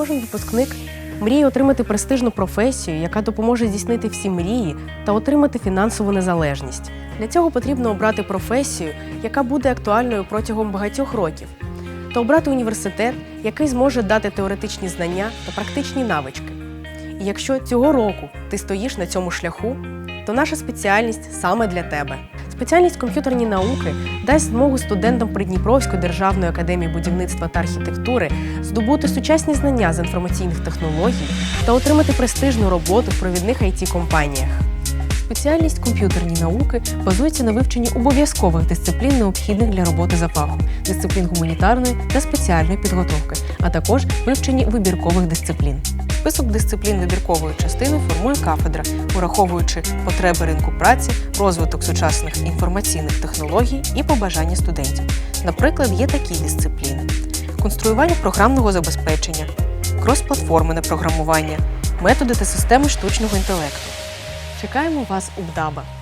Кожен випускник мріє отримати престижну професію, яка допоможе здійснити всі мрії та отримати фінансову незалежність. Для цього потрібно обрати професію, яка буде актуальною протягом багатьох років, та обрати університет, який зможе дати теоретичні знання та практичні навички. І якщо цього року ти стоїш на цьому шляху, то наша спеціальність саме для тебе. Спеціальність комп'ютерні науки дасть змогу студентам Придніпровської державної академії будівництва та архітектури здобути сучасні знання з інформаційних технологій та отримати престижну роботу в провідних it компаніях Спеціальність комп'ютерні науки базується на вивченні обов'язкових дисциплін, необхідних для роботи за фахом, дисциплін гуманітарної та спеціальної підготовки, а також вивченні вибіркових дисциплін. Список дисциплін вибіркової частини формує кафедра, ураховуючи потреби ринку праці, розвиток сучасних інформаційних технологій і побажання студентів. Наприклад, є такі дисципліни: конструювання програмного забезпечення, крос-платформене програмування, методи та системи штучного інтелекту. Чекаємо вас у БДАБА.